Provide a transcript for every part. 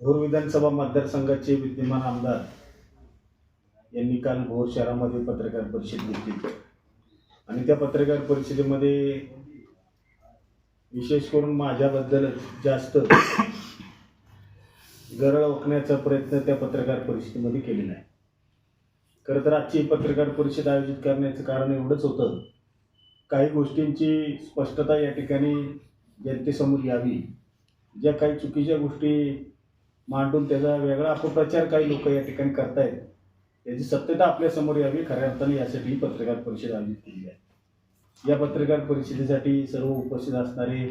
भोर विधानसभा मतदारसंघाचे विद्यमान आमदार यांनी काल भोर शहरामध्ये पत्रकार परिषद घेतली. आणि त्या पत्रकार परिषदेमध्ये विशेष करून माझ्याबद्दल जास्त गरळ ओकण्याचा प्रयत्न त्या पत्रकार परिषदेमध्ये केलेला आहे. खरं तर आजची पत्रकार परिषद आयोजित करण्याचं कारण एवढंच होतं. काही गोष्टींची स्पष्टता या ठिकाणी जनतेसमोर यावी. ज्या काही चुकीच्या गोष्टी मांडून त्याचा वेगळा अपप्रचार काही लोक या ठिकाणी करतायत त्याची सत्यता आपल्यासमोर यावी. खऱ्या अर्थाने यासाठी ही पत्रकार परिषद आयोजित केली आहे. या पत्रकार परिषदेसाठी सर्व उपस्थित असणारे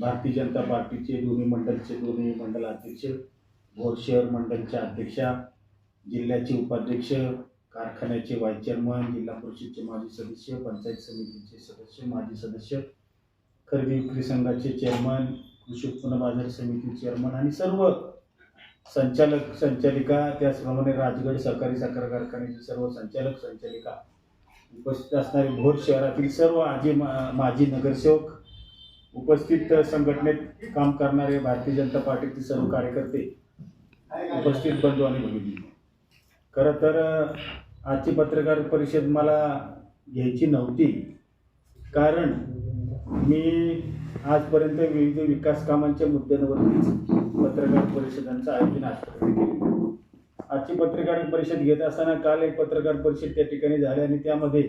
भारतीय जनता पार्टीचे दोन्ही मंडलचे दोन्ही मंडल अध्यक्ष भोर शहर मंडलच्या अध्यक्षा जिल्ह्याचे उपाध्यक्ष कारखान्याचे वाईस चेअरमन जिल्हा परिषदचे माजी सदस्य पंचायत समितीचे सदस्य माजी सदस्य खरेदी विक्री संघाचे चेअरमन कृषी उत्पन्न बाजार समिती चेअरमन आणि सर्व संचालक संचालिका त्याचप्रमाणे राजगड सहकारी साखर कारखान्याचे सर्व संचालक संचालिका उपस्थित असणारे भोर शहरातील सर्व आजी मा- माजी नगरसेवक उपस्थित संघटनेत काम करणारे भारतीय जनता पार्टीचे सर्व कार्यकर्ते उपस्थित बंधू आणि भगिनी. खरं तर आजची पत्रकार परिषद मला घ्यायची नव्हती. कारण मी आजपर्यंत विविध विकास कामांच्या मुद्द्यांवरतीच पत्रकार परिषदांचं आयोजन आजपर्यंत आजची पत्रकार परिषद घेत असताना काल एक पत्रकार परिषद त्या ठिकाणी झाली आणि त्यामध्ये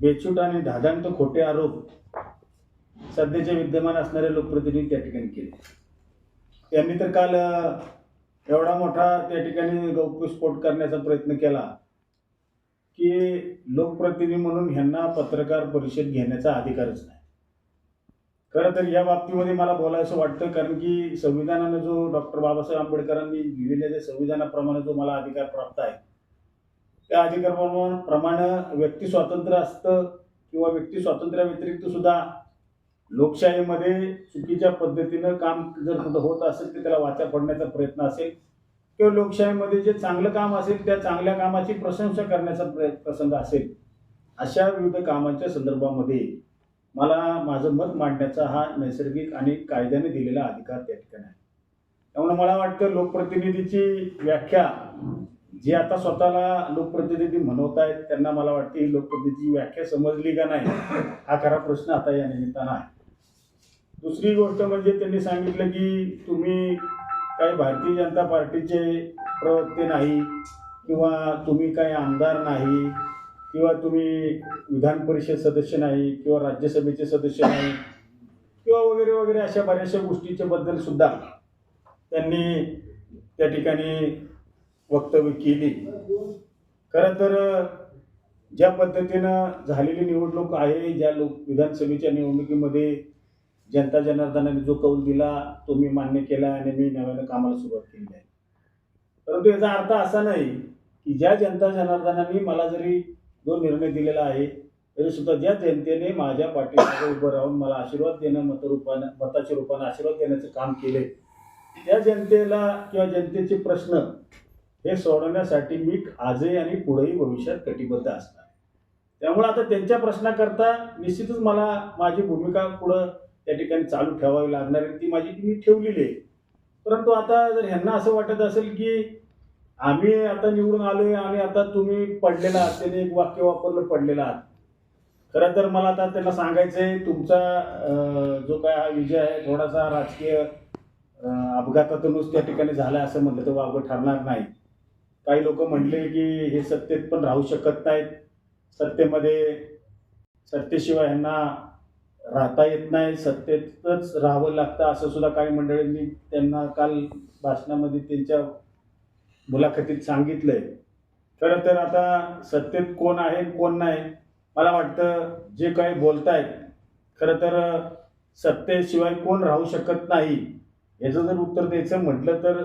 बेछूट आणि धादांत खोटे आरोप सध्याचे विद्यमान असणारे लोकप्रतिनिधी त्या ठिकाणी केले. त्यांनी तर काल एवढा मोठा त्या ठिकाणी गौप्यस्फोट करण्याचा प्रयत्न केला. की लोकप्रतिनिधी म्हणून ह्यांना पत्रकार परिषद घेण्याचा अधिकारच नाही. खरं तर या बाबतीमध्ये मला बोलायचं वाटतं कारण की संविधानानं जो डॉक्टर बाबासाहेब आंबेडकरांनी लिहिलेल्या संविधानाप्रमाणे जो मला अधिकार प्राप्त आहे त्या अधिकाराप्रमाणे प्रमाणे व्यक्ती स्वातंत्र्य असतं किंवा व्यक्ती स्वातंत्र्याव्यतिरिक्त सुद्धा लोकशाहीमध्ये चुकीच्या पद्धतीनं काम जर कुठं होत असेल तर त्याला वाचा पडण्याचा प्रयत्न असेल. किंवा लोकशाहीमध्ये जे चांगलं काम असेल त्या चांगल्या कामाची प्रशंसा करण्याचा प्र प्रसंग असेल अशा विविध कामांच्या संदर्भामध्ये मला माझं मत मांडण्याचा हा नैसर्गिक आणि कायद्याने दिलेला अधिकार त्या ठिकाणी आहे. त्यामुळे मला वाटतं लोकप्रतिनिधीची व्याख्या जे आता स्वतःला लोकप्रतिनिधी म्हणवत आहेत त्यांना मला वाटते ही लोकप्रतिनिधीची व्याख्या समजली का नाही हा खरा प्रश्न आता या निमित्तानं आहे. दुसरी गोष्ट म्हणजे त्यांनी सांगितलं की तुम्ही काही भारतीय जनता पार्टीचे प्रवक्ते नाही किंवा तुम्ही काही आमदार नाही किंवा तुम्ही विधान परिषद सदस्य नाही किंवा राज्यसभेचे सदस्य नाही किंवा वगैरे वगैरे अशा बऱ्याचशा गोष्टीच्या बद्दल सुद्धा त्यांनी त्या ठिकाणी वक्तव्य केली. खरं तर ज्या पद्धतीनं झालेली निवडणूक आहे ज्या लोक विधानसभेच्या निवडणुकीमध्ये जनता जनार्दनाने जो कौल दिला तो मी मान्य केला आणि मी नव्यानं कामाला सुरुवात केली आहे. परंतु याचा अर्थ असा नाही की ज्या जनता जनार्दनाने मला जरी जो निर्णय दिलेला आहे तरी सुद्धा ज्या जनतेने माझ्या पाठीमागे उभं राहून मला आशीर्वाद देणं मतरूपानं मताच्या रूपानं आशीर्वाद देण्याचं काम केले त्या जनतेला किंवा जनतेचे प्रश्न हे सोडवण्यासाठी मी आजही आणि पुढेही भविष्यात कटिबद्ध असणार त्यामुळे आता त्यांच्या प्रश्नाकरता निश्चितच मला माझी भूमिका पुढं त्या ठिकाणी चालू ठेवावी लागणार आहे. ती माझी मी ठेवलेली आहे. परंतु आता जर ह्यांना असं वाटत असेल की आम्ही आता निवडून आलोय आणि आता तुम्ही पडलेला आहात त्याने एक वाक्य वापरलं पडलेला आहात. खरं तर मला आता त्यांना सांगायचं आहे तुमचा जो काय हा विजय आहे थोडासा राजकीय अपघातातूनच त्या ठिकाणी झाला असं म्हटलं तर वावगं ठरणार नाही. काही लोक म्हटले की हे सत्तेत पण राहू शकत नाहीत. सत्तेमध्ये सत्तेशिवाय ह्यांना राहता येत नाही सत्तेतच राहावं लागतं असं सुद्धा काही मंडळींनी त्यांना काल भाषणामध्ये त्यांच्या मुलाखतीत सांगितलंय. खरं तर आता सत्तेत कोण आहे कोण नाही मला वाटतं जे काही बोलतायत खरं तर सत्तेशिवाय कोण राहू शकत नाही याचं जर उत्तर द्यायचं म्हटलं तर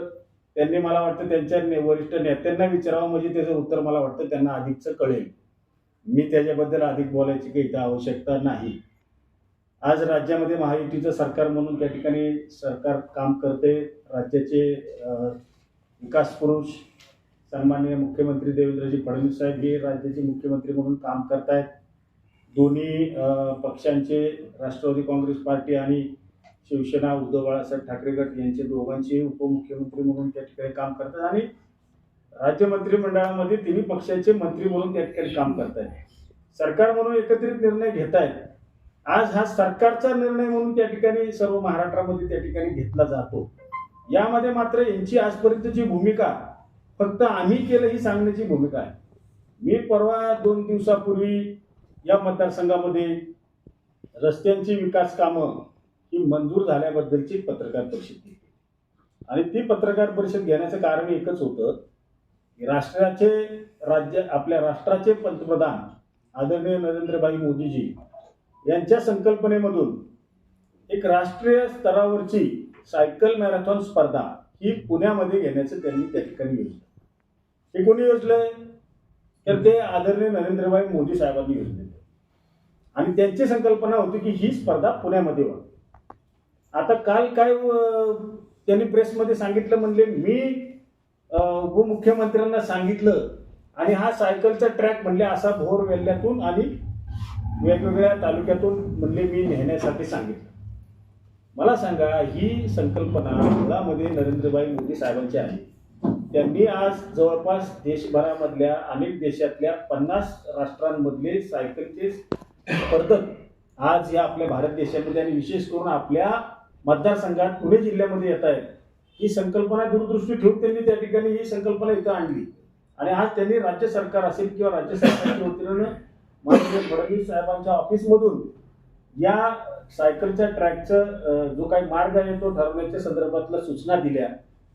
त्यांनी मला वाटतं त्यांच्या ने- वरिष्ठ नेत्यांना विचारावं म्हणजे त्याचं उत्तर मला वाटतं त्यांना अधिकचं कळेल. मी त्याच्याबद्दल अधिक बोलायची काही इथं आवश्यकता नाही. आज राज्यामध्ये महायुतीचं सरकार म्हणून त्या ठिकाणी सरकार काम करते. राज्याचे विकास पुरुष सन्माननीय मुख्यमंत्री देवेंद्रजी फडणवीस साहेब हे राज्याचे मुख्यमंत्री म्हणून काम करतायत. दोन्ही पक्षांचे राष्ट्रवादी काँग्रेस पार्टी आणि शिवसेना उद्धव बाळासाहेब ठाकरे गट यांचे दोघांचे उपमुख्यमंत्री म्हणून त्या ठिकाणी काम करतात आणि राज्य मंत्रिमंडळामध्ये तिन्ही पक्षाचे मंत्री म्हणून त्या ठिकाणी काम करत आहेत सरकार म्हणून एकत्रित निर्णय घेत आहेत आज हा सरकारचा निर्णय म्हणून त्या ठिकाणी सर्व महाराष्ट्रामध्ये त्या ठिकाणी घेतला जातो. यामध्ये मात्र यांची आजपर्यंतची भूमिका फक्त आम्ही केलं ही सांगण्याची भूमिका आहे. मी परवा दोन दिवसापूर्वी या मतदारसंघामध्ये रस्त्यांची विकास कामं ही मंजूर झाल्याबद्दलची पत्रकार परिषद घेतली. आणि ती पत्रकार परिषद घेण्याचं कारण एकच होतं की राष्ट्राचे राज्य आपल्या राष्ट्राचे पंतप्रधान आदरणीय नरेंद्रभाई मोदीजी यांच्या संकल्पनेमधून एक राष्ट्रीय स्तरावरची सायकल मॅरेथॉन स्पर्धा ही पुण्यामध्ये घेण्याचं त्यांनी त्या ठिकाणी योजलं हे कोणी योजलंय तर ते आदरणीय नरेंद्रभाई मोदी साहेबांनी योजले आणि त्यांची संकल्पना होती की ही स्पर्धा पुण्यामध्ये व्हावी. आता काल काय त्यांनी प्रेसमध्ये सांगितलं म्हणले मी उपमुख्यमंत्र्यांना सांगितलं आणि हा सायकलचा ट्रॅक म्हणले असा भोर वेल्ल्यातून आणि वेगवेगळ्या तालुक्यातून म्हणले मी नेण्यासाठी सांगितलं. मला सांगा ही संकल्पना मुळामध्ये नरेंद्रभाई मोदी साहेबांची आहे. त्यांनी आज जवळपास देशभरामधल्या अनेक देशातल्या पन्नास राष्ट्रांमधले सायकलचे स्पर्धक आज या आपल्या भारत देशामध्ये आणि विशेष करून आपल्या मतदारसंघात पुणे जिल्ह्यामध्ये येत आहेत. ही संकल्पना दूरदृष्टी ठेवून त्यांनी त्या ठिकाणी ही संकल्पना इथं आणली. आणि आज त्यांनी राज्य सरकार असेल किंवा राज्य सरकारच्या वतीनं माननीय फडणवीस साहेबांच्या ऑफिसमधून या सायकलच्या ट्रॅकचं जो काही मार्ग आहे तो ठरवण्याच्या संदर्भातल्या सूचना दिल्या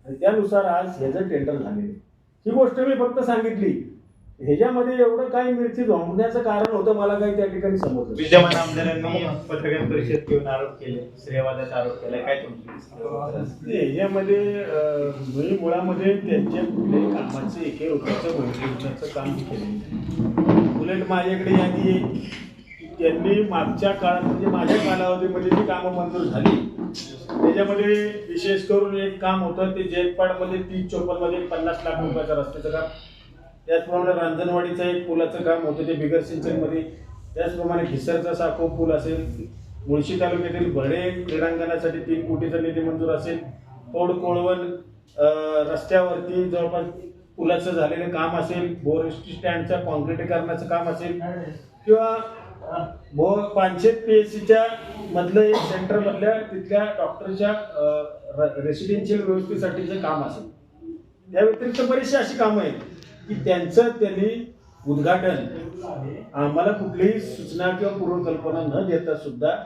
आणि त्यानुसार आज ह्याचं टेंडर झालेलं आहे. ही गोष्ट मी फक्त सांगितली. ह्याच्यामध्ये एवढं काही मिरची झोंबण्याचं कारण होतं मला काही त्या ठिकाणी समजलं विद्यमान आमदारांनी पत्रकार परिषद घेऊन आरोप केले श्रेयवादाचा आरोप केला काय तुमची ह्याच्यामध्ये मुळामध्ये त्यांच्या कुठल्याही कामाचे एके भरवण्याचं काम केलेलं कंप्लेंट माझ्याकडे यादी आहे की त्यांनी मागच्या काळात म्हणजे माझ्या कालावधीमध्ये जी कामं मंजूर झाली त्याच्यामध्ये विशेष करून एक काम होतं ते जयपाडमध्ये तीस चोपन्नमध्ये पन्नास लाख रुपयाचं रस्त्याचं काम. त्याचप्रमाणे रांजणवाडीचं एक पुलाचं काम होतं ते बिगर सिंचनमध्ये. त्याचप्रमाणे घिसरचा साखो पूल असेल मुळशी तालुक्यातील भडे क्रीडांगणासाठी तीन कोटीचा निधी मंजूर असेल. पौड कोळवण रस्त्यावरती जवळपास पुलाचं झालेलं काम असेल बोर स्टँडचं कॉन्क्रिटीकरणाचं काम असेल किंवा भो पानशेत पी एस सीच्या मधलं एक सेंटर मधल्या तिथल्या डॉक्टरच्या रेसिडेन्शियल व्यवस्थेसाठीचं काम असेल. त्या व्यतिरिक्त बरीचशी अशी कामं आहेत की त्यांचं त्यांनी उद्घाटन आम्हाला कुठलीही सूचना किंवा पूर्वकल्पना न देता सुद्धा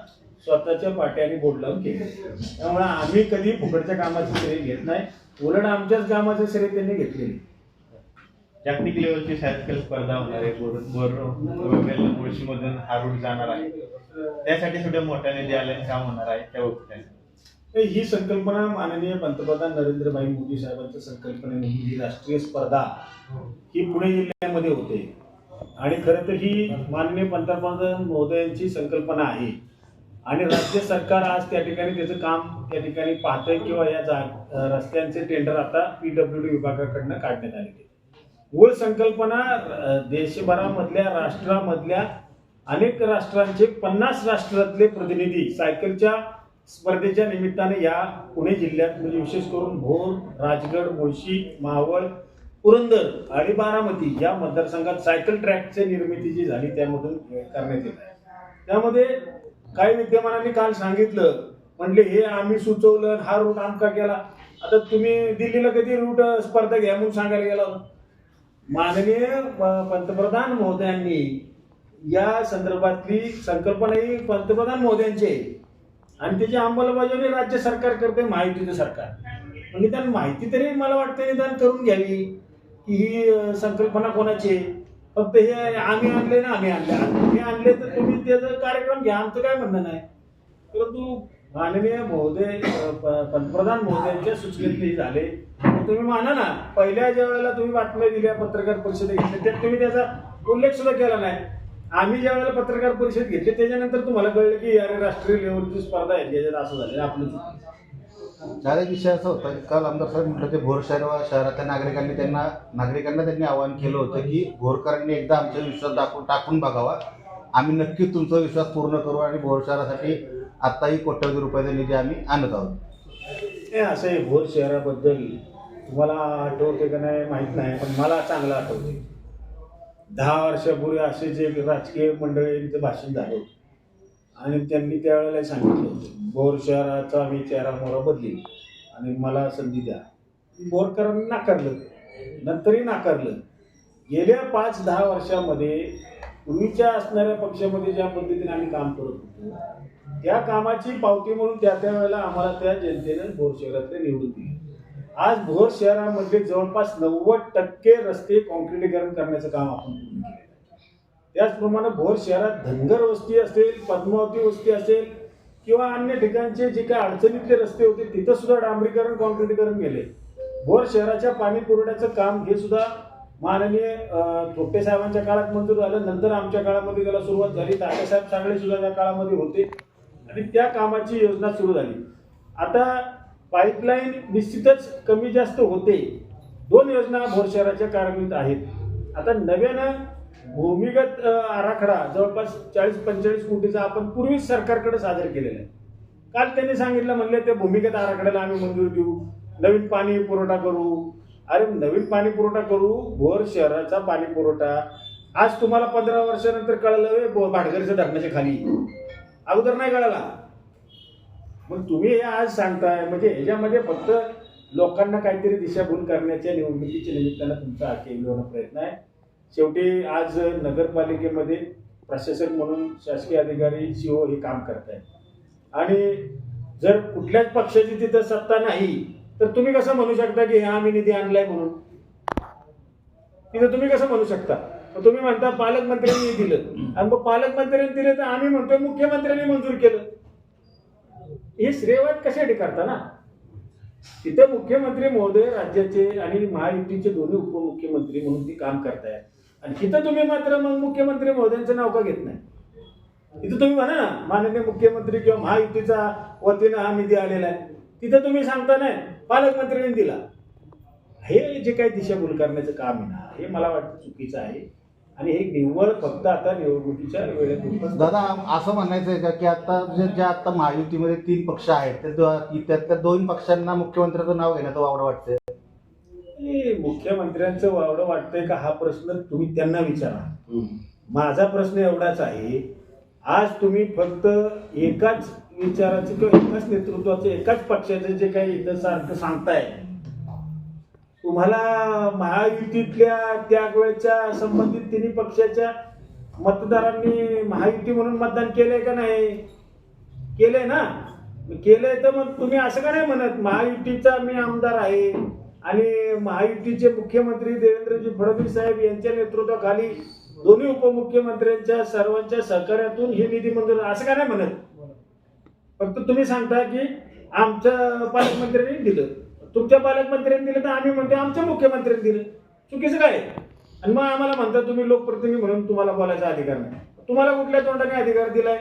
स्वतःच्या पाट्याने बोट लावून केले. त्यामुळे आम्ही कधी फुकटच्या कामाचं श्रेय घेत नाही. उलट आमच्याच कामाचं श्रेय त्यांनी घेतलेले जागतिक लेवलची सायकल स्पर्धा होणार आहे. बोर बोर मुळशीमधून हा रूट जाणार आहे. त्यासाठी सुद्धा मोठ्या निधी आल्याने काम होणार आहे त्या बाबतीत. ही संकल्पना माननीय पंतप्रधान नरेंद्रभाई मोदी साहेबांच्या संकल्पनेने ही राष्ट्रीय स्पर्धा ही पुणे जिल्ह्यामध्ये होते. आणि खरं तर ही माननीय पंतप्रधान महोदयांची संकल्पना आहे. आणि राज्य सरकार आज त्या ठिकाणी त्याचं काम त्या ठिकाणी पाहतंय किंवा या जा रस्त्यांचे टेंडर आता पी डब्ल्यू डी विभागाकडनं काढण्यात आलेले मूळ संकल्पना देशभरामधल्या राष्ट्रामधल्या अनेक राष्ट्रांचे पन्नास राष्ट्रातले प्रतिनिधी सायकलच्या स्पर्धेच्या निमित्ताने या पुणे जिल्ह्यात म्हणजे विशेष करून भोर राजगड मुळशी मावळ पुरंदर आणि बारामती या मतदारसंघात सायकल ट्रॅकची निर्मिती जी झाली त्यामधून करण्यात येत आहे त्यामध्ये काही विद्यमानांनी काल सांगितलं म्हणले हे आम्ही सुचवलं हा रूट आमका केला. आता तुम्ही दिल्लीला कधी रूट स्पर्धा घ्या म्हणून सांगायला गेला होता. माननीय पंतप्रधान महोदयांनी या संदर्भातली संकल्पना ही पंतप्रधान महोदयांची आहे. आणि त्याची अंमलबजावणी राज्य सरकार करते माहितीचं सरकार. म्हणजे त्यांना माहिती तरी मला वाटतं निदान करून घ्यावी की ही संकल्पना कोणाची आहे? फक्त हे आम्ही आणले ना आम्ही आणले. आम्ही आणले तर तुम्ही त्याचा कार्यक्रम घ्या आमचं काय म्हणणं नाही. परंतु माननीय महोदय पंतप्रधान महोदयांच्या सूचनेत झाले तुम्ही माना ना पहिल्या ज्या वेळेला तुम्ही बातम्या दिल्या पत्रकार परिषद घेतल्या त्यात तुम्ही त्याचा उल्लेख सुद्धा केला नाही. आम्ही ज्या वेळेला पत्रकार परिषद घेतली त्याच्यानंतर तुम्हाला कळलं की अरे राष्ट्रीय लेवलची स्पर्धा आहे ज्याच्यात असं झालं आपलं एक विषय असा होता की काल आमदार साहेब म्हटलं ते भोर शहर शहरातल्या नागरिकांनी त्यांना नागरिकांना त्यांनी आवाहन केलं होतं की भोरकरांनी एकदा आमचा विश्वास दाखवून टाकून बघावा. आम्ही नक्की तुमचा विश्वास पूर्ण करू आणि भोर शहरासाठी आत्ताही कोट्यवधी रुपयाचा निधी आम्ही आणत आहोत. असं आहे भोर शहराबद्दल तुम्हाला आठवते का नाही माहीत नाही पण मला चांगलं आठवते दहा वर्षापूर्वी असे जे राजकीय मंडळींचं भाषण झालं होतं. आणि त्यांनी त्यावेळेला सांगितलं होतं भोर शहराचा आम्ही चेहरा मोहरा बदली आणि मला संधी द्या. बोरकरांनी नाकारलं. नंतरही नाकारलं. गेल्या पाच दहा वर्षामध्ये पूर्वीच्या असणाऱ्या पक्षामध्ये ज्या पद्धतीने आम्ही काम करत होतो त्या कामाची पावती म्हणून त्या त्या वेळेला आम्हाला त्या जनतेनं भोर शहरातले निवडून दिली. आज भोर शहरामध्ये जवळपास नव्वद टक्के रस्ते कॉन्क्रिटीकरण करण्याचं काम आपण आहे त्याचप्रमाणे भोर शहरात धनगर वस्ती असेल पद्मावती वस्ती असेल किंवा अन्य ठिकाणचे जे काही अडचणीतले रस्ते होते तिथं सुद्धा डांबरीकरण कॉन्क्रिटीकरण केले भोर शहराच्या पाणी पुरवठ्याचं काम हे सुद्धा माननीय थोपटे साहेबांच्या काळात मंजूर झालं. नंतर आमच्या काळामध्ये त्याला सुरुवात झाली. तात्यासाहेब सांगळे सुद्धा त्या काळामध्ये होते. आणि त्या कामाची योजना सुरू झाली. आता पाईपलाईन निश्चितच कमी जास्त होते. दोन योजना भोर शहराच्या कार्यान्वित आहेत. आता नव्यानं भूमिगत आराखडा जवळपास चाळीस पंचेचाळीस कोटीचा आपण पूर्वीच सरकारकडे सादर केलेला आहे. काल त्यांनी सांगितलं म्हणले त्या भूमिगत आराखड्याला आम्ही मंजूर देऊ. नवीन पाणी पुरवठा करू. अरे नवीन पाणी पुरवठा करू? भोर शहराचा पाणी पुरवठा. आज तुम्हाला पंधरा वर्षानंतर कळलं "ए, भाटघरच्या धरणाच्या खाली. अगोदर नाही कळाला. मग तुम्ही हे आज सांगताय म्हणजे ह्याच्यामध्ये फक्त लोकांना काहीतरी दिशाभूल करण्याच्या निवडणुकीच्या निमित्तानं तुमचा हा केंद्र प्रयत्न आहे. शेवटी आज नगरपालिकेमध्ये प्रशासक म्हणून शासकीय अधिकारी सीओ हे काम करत आहेत आणि जर कुठल्याच पक्षाची तिथं सत्ता नाही तर तुम्ही कसं म्हणू शकता की हा आम्ही निधी आणलाय म्हणून? तिथं तुम्ही कसं म्हणू शकता? तुम्ही म्हणता पालकमंत्र्यांनी दिलं. आणि मग पालकमंत्र्यांनी दिलं तर आम्ही म्हणतोय मुख्यमंत्र्यांनी मंजूर केलं. हे श्रेयवाद कशासाठी करता ना तिथे मुख्यमंत्री महोदय राज्याचे आणि महायुतीचे दोन्ही उपमुख्यमंत्री म्हणून ती काम करताय आणि तिथं तुम्ही मात्र मग मुख्यमंत्री महोदयांचं नाव का घेत नाही? तिथं तुम्ही म्हणा ना माननीय मुख्यमंत्री किंवा महायुतीचा वतीनं हा निधी आलेला आहे. तिथं तुम्ही सांगता नाही पालकमंत्र्यांनी दिला. हे जे काही दिशाभूल करण्याचं काम आहे ना हे मला वाटतं चुकीचं आहे. आणि हे निव्वळ फक्त आता निवडणुकीच्या वेळेत दादा असं म्हणायचं आहे का की आता जे ज्या आता महायुतीमध्ये तीन पक्ष आहेत त्या दो- त्यातल्या दोन पक्षांना मुख्यमंत्र्याचं नाव घेण्याचं वावडं वाटतंय? मुख्यमंत्र्यांचं वावडं वाटतंय का? हा प्रश्न तुम्ही त्यांना विचारा. माझा प्रश्न एवढाच आहे आज तुम्ही फक्त एकाच विचाराचे किंवा एकाच नेतृत्वाचे एकाच पक्षाचे जे काही इथं सारखं सांगताय तुम्हाला महायुतीतल्या त्यावेळेच्या संबंधित तिन्ही पक्षाच्या मतदारांनी महायुती म्हणून मतदान केलंय का नाही? केलंय ना? केलंय तर मग तुम्ही असं का नाही म्हणत महायुतीचा मी आमदार आहे आणि महायुतीचे मुख्यमंत्री देवेंद्रजी फडणवीस साहेब यांच्या नेतृत्वाखाली दोन्ही उपमुख्यमंत्र्यांच्या सर्वांच्या सहकार्यातून हे निधी मंजूर असं का नाही म्हणत? फक्त तुम्ही सांगता की आमच्या पालकमंत्र्यांनी दिलं. तुमच्या पालकमंत्र्यांनी दिलं तर आम्ही म्हणतो आमच्या मुख्यमंत्र्यांनी दिलं चुकीचं काय? आणि मग आम्हाला म्हणता तुम्ही लोकप्रतिनिधी म्हणून तुम्हाला बोलायचा अधिकार नाही तुम्हाला कुठल्या तोंडाने अधिकार दिलाय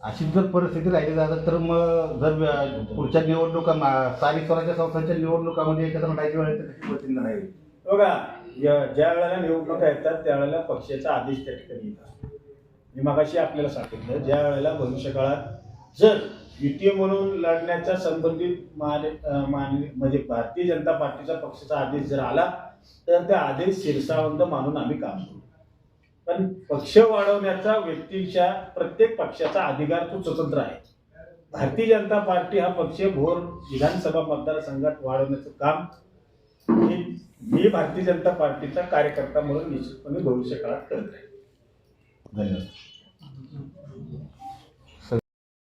अशी जर परिस्थिती राहिली दादा तर मग जर पुढच्या निवडणुका स्थानिक स्वराज्य संस्थांच्या निवडणुकामध्ये एकत्र लढायची वेळ पद्धतीने लढाई होईल? बघा ज्या वेळेला निवडणुका येतात त्यावेळेला पक्षाचा आदेश त्या ठिकाणी येत असतो मी मगाशी आपल्याला सांगितलं ज्या वेळेला भविष्यकाळात जर युती म्हणून लढण्याच्या संबंधित मान- म्हणजे भारतीय जनता पार्टीचा पक्षाचा आदेश जर आला तर त्या आदेश शिरसावंत मानून आम्ही काम करू. पण पक्ष वाढवण्याचा व्यक्तीच्या प्रत्येक पक्षाचा अधिकार तो स्वतंत्र आहे. भारतीय जनता पार्टी हा पक्ष भोर विधानसभा मतदारसंघात वाढवण्याचं काम मी भारतीय जनता पार्टीचा कार्यकर्ता म्हणून निश्चितपणे भविष्यकाळात करत आहे धन्यवाद.